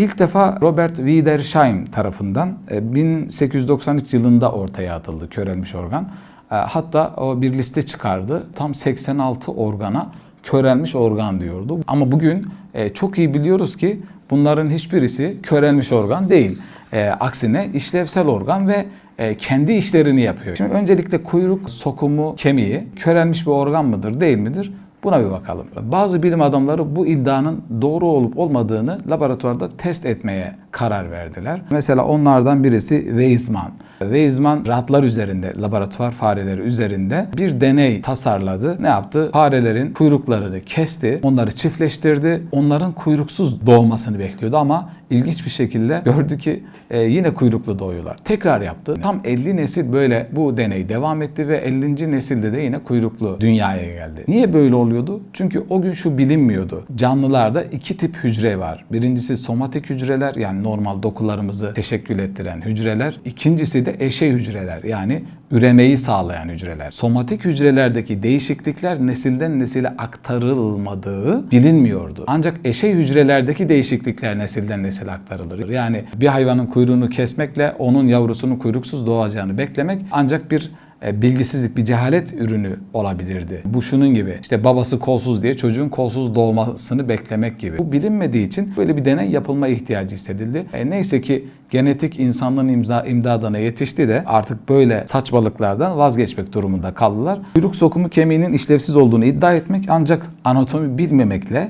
İlk defa Robert Wiedersheim tarafından e, 1893 yılında ortaya atıldı körelmiş organ. E, Hatta o bir liste çıkardı. Tam 86 organa körelmiş organ diyordu. Ama bugün e, çok iyi biliyoruz ki bunların hiçbirisi körelmiş organ değil. E, aksine işlevsel organ ve e, kendi işlerini yapıyor. Şimdi öncelikle kuyruk sokumu kemiği körelmiş bir organ mıdır değil midir? Buna bir bakalım. Bazı bilim adamları bu iddianın doğru olup olmadığını laboratuvarda test etmeye karar verdiler. Mesela onlardan birisi Weizmann. Weizmann ratlar üzerinde, laboratuvar fareleri üzerinde bir deney tasarladı. Ne yaptı? Farelerin kuyruklarını kesti, onları çiftleştirdi. Onların kuyruksuz doğmasını bekliyordu ama ilginç bir şekilde gördü ki e, yine kuyruklu doğuyorlar. Tekrar yaptı. Tam 50 nesil böyle bu deney devam etti ve 50. nesilde de yine kuyruklu dünyaya geldi. Niye böyle oluyordu? Çünkü o gün şu bilinmiyordu. Canlılarda iki tip hücre var. Birincisi somatik hücreler yani normal dokularımızı teşekkül ettiren hücreler. İkincisi de eşey hücreler yani üremeyi sağlayan hücreler. Somatik hücrelerdeki değişiklikler nesilden nesile aktarılmadığı bilinmiyordu. Ancak eşey hücrelerdeki değişiklikler nesilden nesile aktarılır. Yani bir hayvanın kuyruğunu kesmekle onun yavrusunun kuyruksuz doğacağını beklemek ancak bir bilgisizlik, bir cehalet ürünü olabilirdi. Bu şunun gibi işte babası kolsuz diye çocuğun kolsuz doğmasını beklemek gibi. Bu bilinmediği için böyle bir deney yapılma ihtiyacı hissedildi. E, neyse ki genetik insanlığın imza, imdadına yetişti de artık böyle saçmalıklardan vazgeçmek durumunda kaldılar. Kuyruk sokumu kemiğinin işlevsiz olduğunu iddia etmek ancak anatomi bilmemekle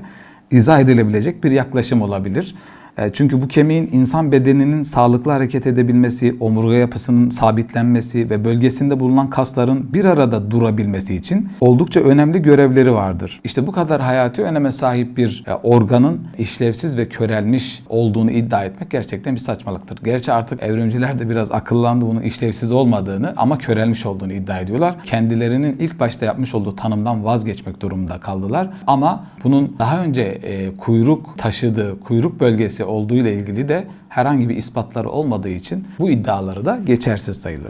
izah edilebilecek bir yaklaşım olabilir. E, Çünkü bu kemiğin insan bedeninin sağlıklı hareket edebilmesi, omurga yapısının sabitlenmesi ve bölgesinde bulunan kasların bir arada durabilmesi için oldukça önemli görevleri vardır. İşte bu kadar hayati öneme sahip bir e, organın işlevsiz ve körelmiş olduğunu iddia etmek gerçekten bir saçmalıktır. Gerçi artık evrimciler de biraz akıllandı bunun işlevsiz olmadığını ama körelmiş olduğunu iddia ediyorlar. Kendilerinin ilk başta yapmış olduğu tanımdan vazgeçmek durumunda kaldılar. Ama bunun daha önce e, kuyruk taşıdığı, kuyruk bölgesi olduğu ile ilgili de herhangi bir ispatları olmadığı için bu iddiaları da geçersiz sayılır.